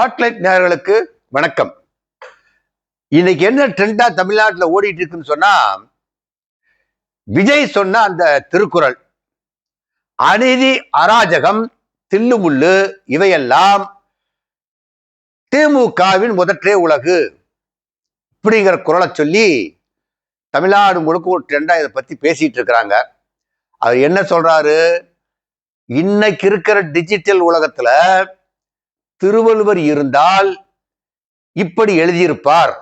Spotlight நேர்களுக்கு வணக்கம். இன்னைக்கு என்ன ட்ரெண்டா தமிழ்நாட்டில் ஓடிட்டு இருக்குன்னு சொன்னா விஜய் சொன்ன அந்த திருக்குறள் அநீதி அராஜகம் தில்லுமுள்ளு இவையெல்லாம் திமுகவின் முதற்றே உலகு இப்படிங்கிற குரலை சொல்லி தமிழ்நாடு முழுக்க ஒரு ட்ரெண்டா இதை பத்தி பேசிட்டு இருக்கிறாங்க. அவர் என்ன சொல்றாரு? இன்னைக்கு இருக்கிற டிஜிட்டல் உலகத்துல திருவள்ளுவர் இருந்தால் இப்படி எழுதியிருப்பார்.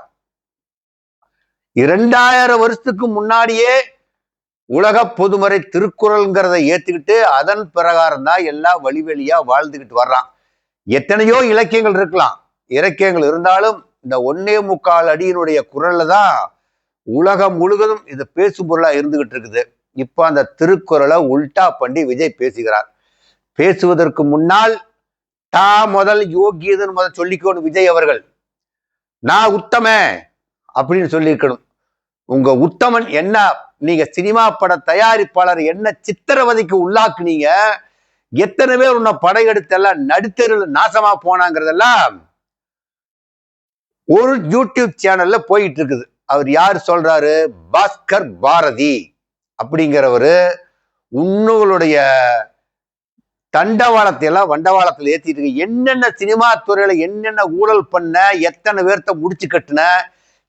இரண்டாயிரம் வருஷத்துக்கு முன்னாடியே உலக பொதுமறை திருக்குறள்ங்கிறத ஏத்துக்கிட்டு அதன் பிரகாரம் தான் எல்லாம் வழி வழியா வாழ்ந்துகிட்டு வர்றான். எத்தனையோ இலக்கியங்கள் இருக்கலாம். இலக்கியங்கள் இருந்தாலும் இந்த ஒன்னே முக்கால் அடியினுடைய குரல்ல தான் உலகம் முழுவதும் இது பேசு பொருளா இருந்துகிட்டு இருக்குது. இப்போ அந்த திருக்குறளை உல்டா பண்ணி விஜய் பேசுகிறார். பேசுவதற்கு முன்னால் தான் முதல் யோகியதன் முதல் சொல்லிக்கணும் விஜய் அவர்கள் நான் உத்தம அப்படின்னு சொல்லியிருக்கணும். உங்க உத்தமன் என்ன நீங்க சினிமா பட தயாரிப்பாளர் என்ன சித்திரவதைக்கு உள்ளாக்குனீங்க எத்தனை பேர் உன்னை படையெடுத்தெல்லாம் நடுத்தருள் நாசமா போனாங்கிறதெல்லாம் ஒரு யூடியூப் சேனல்ல போயிட்டு இருக்குது அவர் யார் சொல்றாரு? பாஸ்கர் பாரதி அப்படிங்கிறவரு. உன்னுடைய தண்டவாளத்தையெல்லாம் வண்டவாளத்தில் ஏற்றிட்டு இருக்கு. என்னென்ன சினிமா துறையில என்னென்ன ஊழல் பண்ண எத்தனை பேர்த்த முடிச்சு கட்டின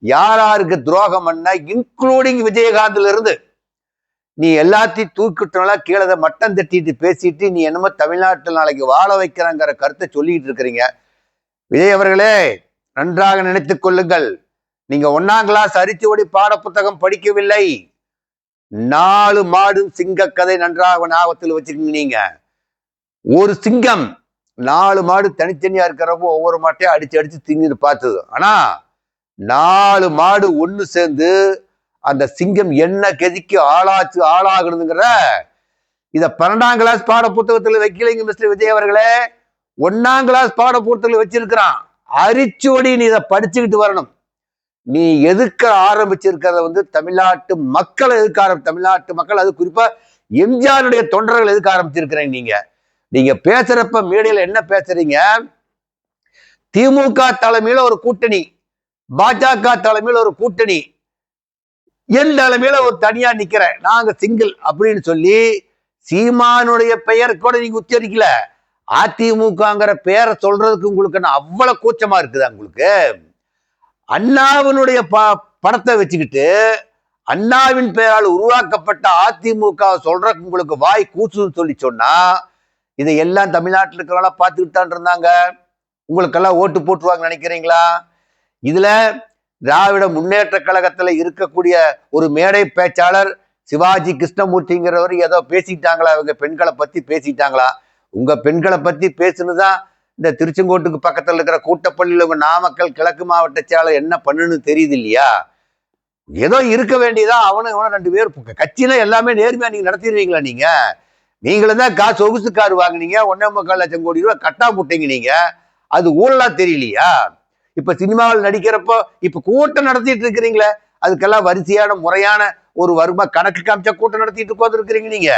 யார் யாருக்கு துரோகம் பண்ண இன்க்ளூடிங் விஜயகாந்த்ல இருந்து நீ எல்லாத்தையும் தூக்கிட்டனால கீழே மட்டம் தட்டிட்டு பேசிட்டு நீ என்னமோ தமிழ்நாட்டில் நாளைக்கு வாழ வைக்கிறாங்கிற கருத்தை சொல்லிட்டு இருக்கிறீங்க. விஜய் அவர்களே நன்றாக நினைத்து கொள்ளுங்கள். நீங்க ஒன்னாம் கிளாஸ் அரிச்சுவடி பாட புத்தகம் படிக்கவில்லை. நாலு மாடும் சிங்க கதை நன்றாக ஞாபகத்தில் வச்சிருக்கீங்க நீங்க. ஒரு சிங்கம் நாலு மாடு தனித்தனியா இருக்கிறப்போ ஒவ்வொரு மாட்டையும் அடிச்சு அடிச்சு திங்கிட்டு பார்த்தது. ஆனா நாலு மாடு ஒண்ணு சேர்ந்து அந்த சிங்கம் என்ன கெதிக்கு ஆளாச்சு ஆளாகணுங்கிற இத பன்னெண்டாம் கிளாஸ் பாட புத்தகத்துல வைக்கலைங்க மிஸ்டர் விஜய் அவர்களே. ஒன்னாம் கிளாஸ் பாட புத்தகத்துல வச்சிருக்கிறான் அரிச்சோடி நீ இதை படிச்சுக்கிட்டு வரணும். நீ எதிர்க்க ஆரம்பிச்சிருக்கிறத வந்து தமிழ்நாட்டு மக்கள் எதிர்க்க ஆரம்பி தமிழ்நாட்டு மக்கள் அது குறிப்பா எம்ஜிஆருடைய தொண்டர்கள் எதிர்க்க ஆரம்பிச்சிருக்கிறேன் நீங்க? நீங்க பேசுறப்ப மீடியில என்ன பேசுறீங்க? திமுக தலைமையில ஒரு கூட்டணி பாஜக தலைமையில ஒரு கூட்டணி என் தலைமையில ஒரு தனியா நிக்கிறேன் நாங்க சிங்கிள் அப்படின்னு சொல்லி சீமானுடைய பெயர் கூட நீங்க உச்சரிக்கல. அதிமுகங்கிற பெயரை சொல்றதுக்கு உங்களுக்கு அவ்வளவு கூச்சமா இருக்குதா உங்களுக்கு? அண்ணாவினுடைய ப படத்தை வச்சுக்கிட்டு அண்ணாவின் பெயரால் உருவாக்கப்பட்ட அதிமுக சொல்றதுக்கு உங்களுக்கு வாய் கூச்சுன்னு சொல்லி சொன்னா இதை எல்லாம் தமிழ்நாட்டில் இருக்கிறவங்களா பார்த்துக்கிட்டு தான் இருந்தாங்க உங்களுக்கெல்லாம் ஓட்டு போட்டுருவாங்க நினைக்கிறீங்களா? இதுல திராவிட முன்னேற்ற கழகத்துல இருக்கக்கூடிய ஒரு மேடை பேச்சாளர் சிவாஜி கிருஷ்ணமூர்த்திங்கிறவர் ஏதோ பேசிட்டாங்களா இவங்க பெண்களை பத்தி பேசிட்டாங்களா உங்க பெண்களை பத்தி பேசுனதுதான் இந்த திருச்செங்கோட்டுக்கு பக்கத்துல இருக்கிற கூட்டப்பள்ளியில் உங்க நாமக்கல் கிழக்கு மாவட்ட செயலர் என்ன பண்ணுன்னு தெரியுது இல்லையா ஏதோ இருக்க வேண்டியதா அவனும் இவனும் ரெண்டு பேர் கட்சியில எல்லாமே நேர்மையா நீங்க நடத்திடுவீங்களா நீங்க? நீங்களும் தான் காசு சொகுசு கார் வாங்குனீங்க ஒன்னே முக்கால் லட்சம் கோடி ரூபாய் கட்டா போட்டீங்க நீங்க. அது ஊழலா தெரியலையா? இப்ப சினிமாவில் நடிக்கிறப்போ இப்ப கூட்டம் நடத்திட்டு இருக்கிறீங்களே அதுக்கெல்லாம் வரிசையான முறையான ஒரு வருமா கணக்கு காமிச்ச கூட்டம் நடத்திட்டு உட்காந்துருக்கிறீங்க நீங்க.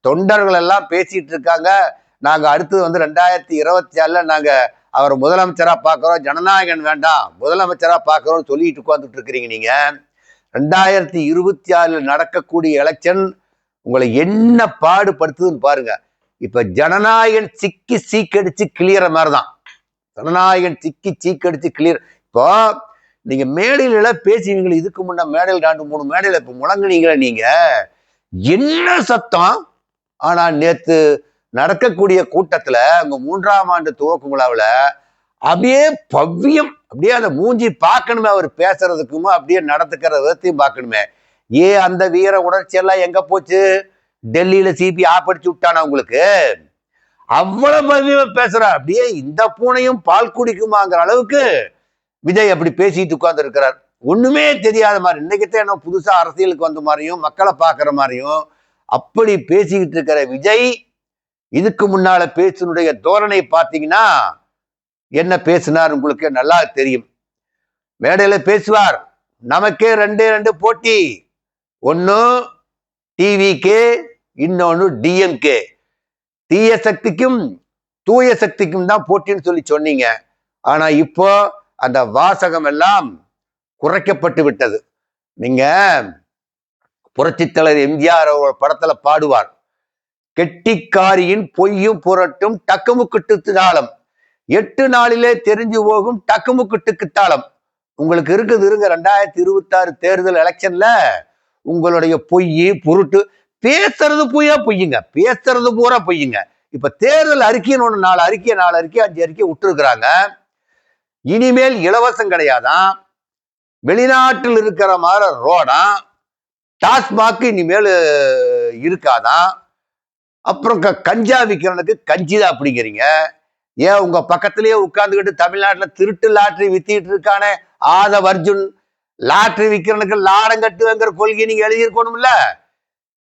தொண்டர்கள் எல்லாம் பேசிட்டு இருக்காங்க. நாங்க அடுத்தது வந்து ரெண்டாயிரத்தி இருபத்தி ஆறுல நாங்க அவர் முதலமைச்சரா பார்க்கிறோம். ஜனநாயகன் வேண்டாம் முதலமைச்சரா பார்க்கிறோம் சொல்லிட்டு உட்காந்துட்டு இருக்கிறீங்க நீங்க. ரெண்டாயிரத்தி இருபத்தி ஆறுல நடக்கக்கூடிய எலெக்ஷன் உங்களை என்ன பாடுபடுத்துதுன்னு பாருங்க. இப்ப ஜனநாயகன் சிக்கி சீக்கடிச்சு கிளியற மாதிரிதான் ஜனநாயகன் சிக்கி சீக்கடிச்சு கிளியர் இப்போ நீங்க மேடையில எல்லாம் பேசுவீங்களே இதுக்கு முன்ன மேடையில் ரெண்டு மூணு மேடையில இப்ப முழங்குனீங்களே நீங்க. என்ன சத்தம்? ஆனா நேத்து நடக்கக்கூடிய கூட்டத்துல அங்க மூன்றாம் ஆண்டு துவக்க விழாவில் அப்படியே பவ்யம் அப்படியே அந்த மூஞ்சி பார்க்கணுமே அவர் பேசுறதுக்குமோ அப்படியே நடத்துக்கிற விதத்தையும் பார்க்கணுமே. ஏ அந்த வீர உணர்ச்சி எல்லாம் எங்க போச்சு? டெல்லியில சிபி ஆப்படிச்சு விட்டானா உங்களுக்கு? அவ்வளவு பவ்யமா பேசுறா. அப்படியே இந்த பூனையும் பால் குடிக்குமாங்கிற அளவுக்கு விஜய் அப்படி பேசிட்டு உட்கார்ந்து இருக்கிறார் ஒண்ணுமே தெரியாத மாதிரி இன்னைக்குத்தான் என்ன புதுசா அரசியலுக்கு வந்த மாதிரியும் மக்களை பார்க்குற மாதிரியும் அப்படி பேசிக்கிட்டு இருக்கிற விஜய் இதுக்கு முன்னால பேசினுடைய தோரணை பார்த்தீங்கன்னா என்ன பேசினார் உங்களுக்கு நல்லா தெரியும். மேடையில பேசுவார். நமக்கே ரெண்டே ரெண்டு போட்டி. ஒன்று டிவிகே இன்னொன்று டிஎம்கே தீய சக்திக்கும் தூய சக்திக்கும் தான் போட்டின்னு சொல்லி சொன்னீங்க. ஆனா இப்போ அந்த வாசகம் எல்லாம் குறைக்கப்பட்டு விட்டது. நீங்க புரட்சித்தலைவர் எம்ஜிஆர் படத்துல பாடுவார். கெட்டிக்காரியின் பொய்யும் புரட்டும் டக்குமுக்குட்டு தாளம். எட்டு நாளிலே தெரிஞ்சு போகும் டக்குமுக்கிட்டுக்கு தாளம். உங்களுக்கு இருக்குது இருங்க. ரெண்டாயிரத்தி இருபத்தி ஆறு தேர்தல் எலெக்ஷன்ல உங்களுடைய பொய் பொருட்டு பேசுறது பொய்யா பொய்யுங்க. பேசுறது பூரா பொய்யுங்க. இப்ப தேர்தல் அறிக்கைன்னு ஒன்று நாலு அறிக்கை நாலு அறிக்கை அஞ்சு அறிக்கை விட்டுருக்குறாங்க. இனிமேல் இலவசம் கிடையாதான். வெளிநாட்டில் இருக்கிற மாதிரி ரோடா டாஸ்மாக் இனிமேல் இருக்காதான். அப்புறம் க கஞ்சா விற்கிறவனுக்கு கஞ்சி தான் அப்படிங்கிறீங்க ஏன் உங்க பக்கத்திலேயே உட்காந்துக்கிட்டு தமிழ்நாட்டில் திருட்டு லாட்டரி வித்திட்டு இருக்கானே? ஆதவ் அர்ஜுன் லாட்ரி விற்கிறவனுக்கு லாடம் கட்டுவேங்கிற கொள்கையை நீங்க எழுதியிருக்கணும்ல?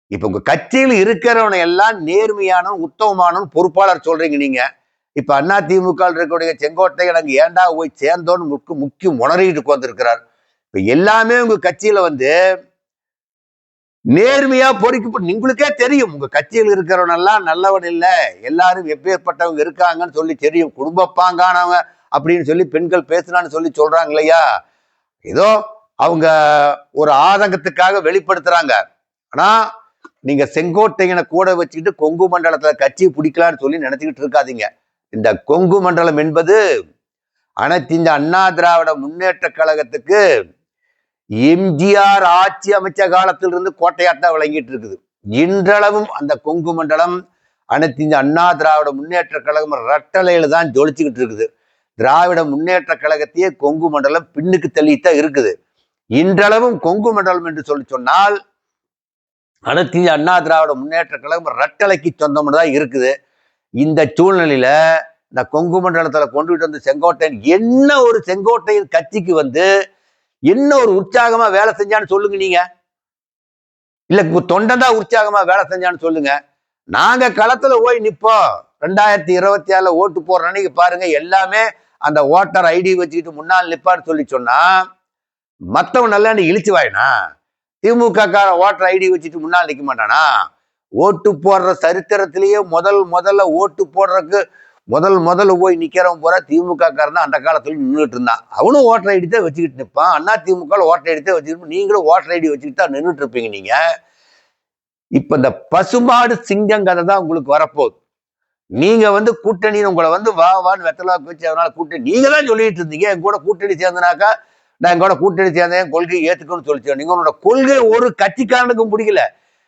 இப்ப உங்க கட்சியில் இருக்கிறவனை எல்லாம் நேர்மையான உத்தமமான பொறுப்பாளர் சொல்றீங்க நீங்க. இப்ப அண்ணா திமுக இருக்கக்கூடிய செங்கோட்டை எனக்கு ஏண்டா போய் சேர்ந்தோன்னு முக்கு முக்கியம் உணரிட்டு உட்கார்ந்துருக்கிறார். இப்ப எல்லாமே உங்க கட்சியில வந்து நேர்மையா பொறிக்கப்பட்டு உங்களுக்கே தெரியும். உங்க கட்சியில் இருக்கிறவனெல்லாம் நல்லவன் இல்லை. எல்லாரும் எப்பேற்பட்டவங்க இருக்காங்கன்னு சொல்லி தெரியும். குடும்ப பாங்கானவங்க அப்படின்னு சொல்லி பெண்கள் பேசுனான்னு சொல்லி சொல்றாங்க இல்லையா? ஏதோ அவங்க ஒரு ஆதங்கத்துக்காக வெளிப்படுத்துறாங்க. ஆனா நீங்க செங்கோட்டையனை கூட வச்சுக்கிட்டு கொங்கு மண்டலத்துல கட்சி பிடிக்கலான்னு சொல்லி நினைச்சுக்கிட்டு இருக்காதீங்க. இந்த கொங்கு மண்டலம் என்பது அனைத்து இந்த அண்ணா திராவிட முன்னேற்ற கழகத்துக்கு எம்ஜிஆர் ஆட்சி அமைச்ச காலத்திலிருந்து கோட்டையாத்தான் விளங்கிட்டு இருக்குது. இன்றளவும் அந்த கொங்கு மண்டலம் அனைத்து இந்த அண்ணா திராவிட முன்னேற்ற கழகம் ரட்டலையில தான் ஜொலிச்சுக்கிட்டு இருக்குது. திராவிட முன்னேற்ற கழகத்தையே கொங்கு மண்டலம் பின்னுக்கு தள்ளித்தான் இருக்குது. இன்றளவும் கொங்கு மண்டலம் என்று சொல்லி சொன்னால் அனைத்து அண்ணா திராவிட முன்னேற்ற கழகம் ரட்டளைக்கு சொந்தம்னு தான் இருக்குது. இந்த சூழ்நிலையில இந்த கொங்கு மண்டலத்துல கொண்டுகிட்டு வந்து செங்கோட்டையன் என்ன ஒரு செங்கோட்டையின் கட்சிக்கு வந்து என்ன ஒரு உற்சாகமா வேலை செஞ்சான்னு சொல்லுங்க நீங்க. இல்ல தொண்டன் தான் உற்சாகமா வேலை செஞ்சான்னு சொல்லுங்க. நாங்க களத்துல போய் நிப்போம். ரெண்டாயிரத்தி இருபத்தி ஆறுல ஓட்டு போடுற அன்னைக்கு பாருங்க எல்லாமே அந்த ஓட்டர் ஐடி வச்சுக்கிட்டு முன்னால் நிப்பான்னு சொல்லி சொன்னா மற்றவன் நல்லா இழிச்சு வாயினா? திமுக கார ஓட்டர் ஐடி வச்சுட்டு முன்னால் நிற்க மாட்டானா? ஓட்டு போடுற சரித்திரத்திலேயே முதல் முதல்ல ஓட்டு போடுறதுக்கு முதல் முதல்ல போய் நிற்கிறவன் போற திமுக காரன் தான் அந்த காலத்தில் நின்றுட்டு இருந்தான். அவனும் ஓட்டர் ஐடி தான் வச்சுக்கிட்டு நிற்பான். அண்ணா திமுக ஓட்டர் ஐடி தான் வச்சுக்கிட்டு நீங்களும் ஓட்டர் ஐடி வச்சுக்கிட்டு தான் நின்றுட்டு இருப்பீங்க நீங்க. இப்போ இந்த பசுமாடு சிங்கம் கதை தான் உங்களுக்கு வரப்போகுது. நீங்க வந்து கூட்டணி உங்களை வந்து வா வான்னு வெத்தலா வச்சு அதனால கூட்டணி நீங்க தான் சொல்லிட்டு இருந்தீங்க. என் கூட கூட்டணி சேர்ந்தனாக்கா நான் எங்கோட கூட்டணி சேர்ந்தேன் கொள்கையை ஏற்றுக்கணும்னு சொல்லிச்சோம் நீங்க உன்னோட கொள்கை ஒரு கட்சிக்காரனுக்கும் பிடிக்கல.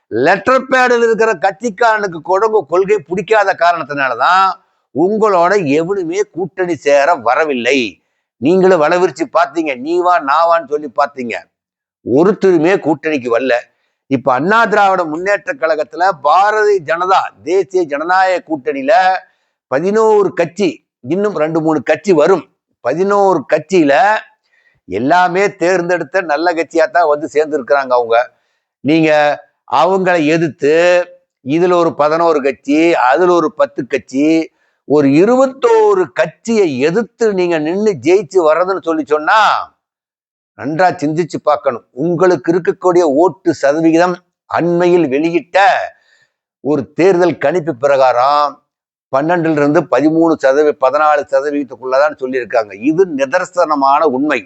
லெட்டர் பேடில் இருக்கிற கட்சிக்காரனுக்கு கூட உங்கள் கொள்கை பிடிக்காத காரணத்தினாலதான் உங்களோட எவனுமே கூட்டணி சேர வரவில்லை. நீங்களும் வளவிரிச்சு பார்த்தீங்க. நீ வா நான் வான்னு சொல்லி பார்த்தீங்க. ஒருத்தருமே கூட்டணிக்கு வரல. இப்ப அண்ணா திராவிட முன்னேற்ற கழகத்துல பாரதிய ஜனதா தேசிய ஜனநாயக கூட்டணியில பதினோரு கட்சி இன்னும் ரெண்டு மூணு கட்சி வரும். பதினோரு கட்சியில எல்லாமே தேர்ந்தெடுத்த நல்ல கட்சியாக தான் வந்து சேர்ந்துருக்குறாங்க அவங்க. நீங்கள் அவங்களை எதிர்த்து இதில் ஒரு பதினோரு கட்சி அதில் ஒரு பத்து கட்சி ஒரு இருபத்தோரு கட்சியை எதிர்த்து நீங்கள் நின்று ஜெயிச்சு வர்றதுன்னு சொல்லி சொன்னால் நன்றா சிந்திச்சு பார்க்கணும். உங்களுக்கு இருக்கக்கூடிய ஓட்டு சதவிகிதம் அண்மையில் வெளியிட்ட ஒரு தேர்தல் கணிப்பு பிரகாரம் பன்னெண்டுல இருந்து பதிமூணு சதவீ பதினாலு சதவீதத்துக்குள்ளதான் சொல்லியிருக்காங்க. இது நிதர்சனமான உண்மை.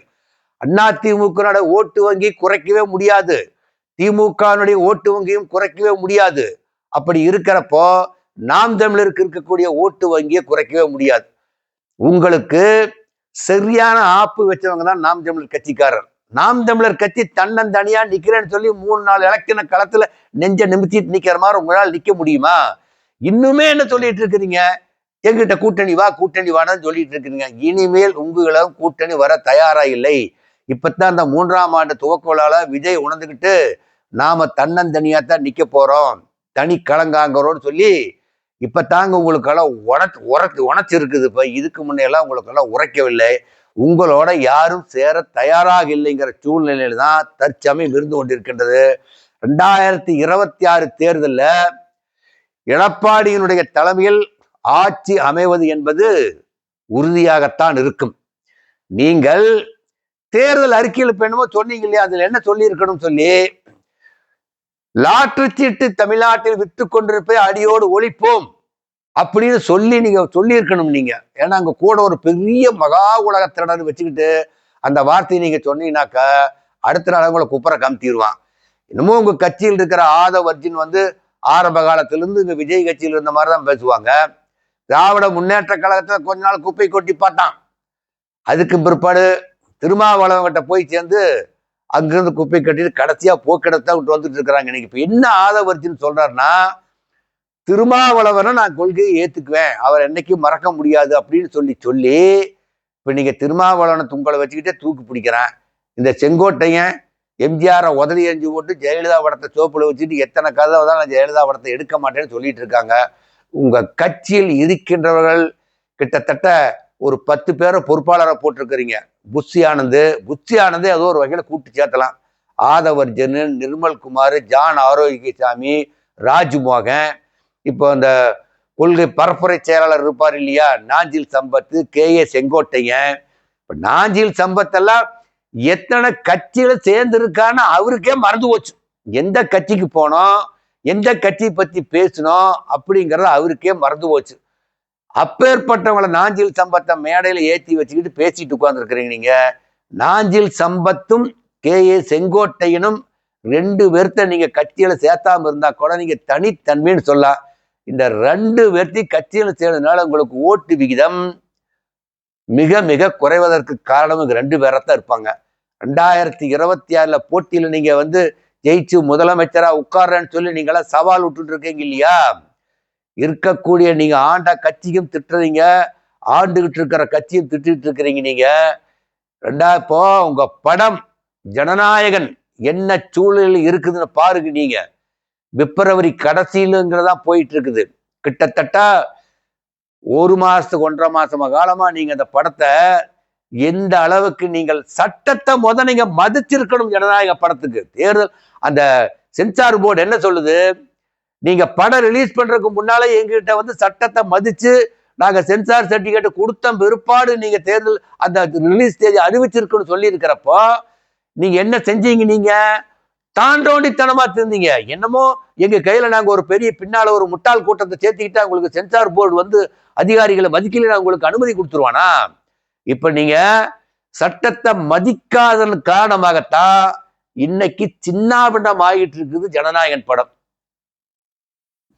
அண்ணா திமுக ஓட்டு வங்கி குறைக்கவே முடியாது. திமுகனுடைய ஓட்டு வங்கியும் குறைக்கவே முடியாது. அப்படி இருக்கிறப்போ நாம் தமிழருக்கு இருக்கக்கூடிய ஓட்டு வங்கியை குறைக்கவே முடியாது. உங்களுக்கு சரியான ஆப்பு வச்சவங்க தான் நாம் தமிழர் கட்சிக்காரர். நாம் தமிழர் கட்சி தன்னந்தனியா நிக்கிறேன்னு சொல்லி மூணு நாலு இலக்கின களத்துல நெஞ்ச நிமித்திட்டு நிக்கிற மாதிரி உங்களால் நிக்க முடியுமா? இன்னுமே என்ன சொல்லிட்டு இருக்கிறீங்க? எங்கிட்ட கூட்டணி வா கூட்டணி வான்னு சொல்லிட்டு இருக்கிறீங்க. இனிமேல் உங்களும் கூட்டணி வர தயாரா இல்லை. இப்பத்தான் அந்த மூன்றாம் ஆண்டு துவக்கோளால விஜய் உணர்ந்துக்கிட்டு நாம தன்னந்தனியா தான் நிக்க போறோம் தனி கலங்காங்கிறோன்னு சொல்லி இப்போ தாங்க உங்களுக்கெல்லாம் உடச்சு உரத்து உணச்சிருக்குது இப்ப. இதுக்கு முன்னையெல்லாம் உங்களுக்கெல்லாம் உரைக்கவில்லை. உங்களோட யாரும் சேர தயாராக இல்லைங்கிற சூழ்நிலையில தான் தற்சமயம் இருந்து கொண்டிருக்கின்றது. ரெண்டாயிரத்தி இருபத்தி ஆறு தேர்தலில் எடப்பாடியினுடைய தலைமையில் ஆட்சி அமைவது என்பது உறுதியாகத்தான் இருக்கும். நீங்கள் தேர்தல் அறிக்கையில் இப்ப என்னமோ சொன்னீங்க இல்லையா? அதுல என்ன சொல்லி இருக்கணும் சொல்லி லாற்று சீட்டு தமிழ்நாட்டில் விற்று கொண்டிருப்பதை அடியோடு ஒழிப்போம் அப்படின்னு சொல்லி நீங்க சொல்லியிருக்கணும் நீங்க. ஏன்னா அங்க கூட ஒரு பெரிய மகா உலக திறனர் வச்சுக்கிட்டு அந்த வார்த்தையை நீங்க சொன்னீங்கன்னாக்கா அடுத்த நாள் உங்களை குப்பரை கமுத்திடுவான் இன்னமும் உங்க கட்சியில் இருக்கிற ஆதவ அர்ஜுன் வந்து ஆரம்ப காலத்திலிருந்து இங்க விஜய் கட்சியில் இருந்த மாதிரி தான் பேசுவாங்க. திராவிட முன்னேற்ற கழகத்துல கொஞ்ச நாள் குப்பை கொட்டி பார்த்தான். அதுக்கு பிற்பாடு திருமாவளவங்கிட்ட போய் சேர்ந்து அங்கிருந்து குப்பை கட்டிட்டு கடைசியா போக்கிடத்தான் விட்டு வந்துட்டு இருக்கிறாங்க. இன்னைக்கு இப்போ என்ன ஆதவர்ஜின்னு சொல்றாருன்னா திருமாவளவனை நான் கொள்கையை ஏத்துக்குவேன் அவர் என்னைக்கும் மறக்க முடியாது அப்படின்னு சொல்லி சொல்லி இப்போ நீங்கள் திருமாவளவனை உங்களை வச்சுக்கிட்டே தூக்கு பிடிக்கிறேன். இந்த செங்கோட்டையன் எம்ஜிஆரை உதறி எறிஞ்சு போட்டு ஜெயலலிதா படத்தை சோப்பில் வச்சுட்டு எத்தனை கதை தான் நான் ஜெயலலிதா படத்தை எடுக்க மாட்டேன்னு சொல்லிட்டு இருக்காங்க. உங்கள் கட்சியில் இருக்கின்றவர்கள் கிட்டத்தட்ட ஒரு பத்து பேரை பொறுப்பாளராக போட்டிருக்கிறீங்க. புஷி ஆனந்த் புஷி ஆனந்தே ஏதோ ஒரு வகையில் கூட்டு சேர்த்தலாம். ஆதவர்ஜன் நிர்மல்குமார் ஜான் ஆரோக்கியசாமி ராஜ்மோகன். இப்போ அந்த கொள்கை பரப்புரை செயலாளர் இருப்பார் இல்லையா? நாஞ்சில் சம்பத்து கே. ஏ. செங்கோட்டையன். இப்போ நாஞ்சில் சம்பத்தெல்லாம் எத்தனை கட்சியில சேர்ந்து இருக்கான்னு அவருக்கே மறந்து போச்சு. எந்த கட்சிக்கு போனோம் எந்த கட்சியை பற்றி பேசணும் அப்படிங்கிறத அவருக்கே மறந்து போச்சு. அப்பேற்பட்டவங்களை நாஞ்சில் சம்பத்தை மேடையில் ஏற்றி வச்சுக்கிட்டு பேசிட்டு உட்காந்துருக்குறீங்க நீங்க. நாஞ்சில் சம்பத்தும் கே. ஏ. செங்கோட்டையனும் ரெண்டு பேர்த்த நீங்க கட்சியில சேர்த்தாம இருந்தா கூட நீங்க தனித்தன்மைன்னு சொல்லலாம் இந்த ரெண்டு பேர்த்தையும் கட்சியில சேர்ந்ததுனால உங்களுக்கு ஓட்டு விகிதம் மிக மிக குறைவதற்கு காரணம் ரெண்டு பேரத்தான் இருப்பாங்க. ரெண்டாயிரத்தி இருபத்தி ஆறுல போட்டியில நீங்க வந்து ஜெயிச்சு முதலமைச்சரா உட்கார்றேன்னு சொல்லி நீங்களாம் சவால் விட்டுட்டு இருக்கீங்க இல்லையா? இருக்கக்கூடிய நீங்க ஆண்ட கட்சியும் திட்டுறீங்க. ஆண்டுகிட்டு இருக்கிற கட்சியும் திட்டிட்டு இருக்கிறீங்க நீங்க. ரெண்டா இப்போ உங்க படம் ஜனநாயகன் என்ன சூழலில் இருக்குதுன்னு பாருங்க நீங்க. பிப்ரவரி கடைசியிலுங்கிறதா போயிட்டு இருக்குது கிட்டத்தட்ட ஒரு மாசத்துக்கு ஒன்றரை மாசமா காலமா நீங்க அந்த படத்தை எந்த அளவுக்கு நீங்கள் சட்டத்தை முத நீங்க மதிச்சிருக்கணும் ஜனநாயக படத்துக்கு. தேர்தல் அந்த சென்சார் போர்டு என்ன சொல்லுது? நீங்க படம் ரிலீஸ் பண்றதுக்கு முன்னாலே எங்ககிட்ட வந்து சட்டத்தை மதிச்சு நாங்க சென்சார் சர்டிபிகேட் கொடுத்த பிற்பாடு நீங்க தேர்தல் அந்த ரிலீஸ் தேதி அறிவிச்சிருக்குன்னு சொல்லி இருக்கிறப்போ நீங்க என்ன செஞ்சீங்க நீங்க? தாண்டோண்டித்தனமா திருந்தீங்க. என்னமோ எங்க கையில நாங்க ஒரு பெரிய பின்னால ஒரு முட்டாள் கூட்டத்தை சேர்த்துக்கிட்டா உங்களுக்கு சென்சார் போர்டு வந்து அதிகாரிகளை மதிக்கல உங்களுக்கு அனுமதி கொடுத்துருவானா? இப்ப நீங்க சட்டத்தை மதிக்காதன் காரணமாகத்தான் இன்னைக்கு சின்னாபிண்டம் ஆகிட்டு இருக்குது ஜனநாயகன் படம்.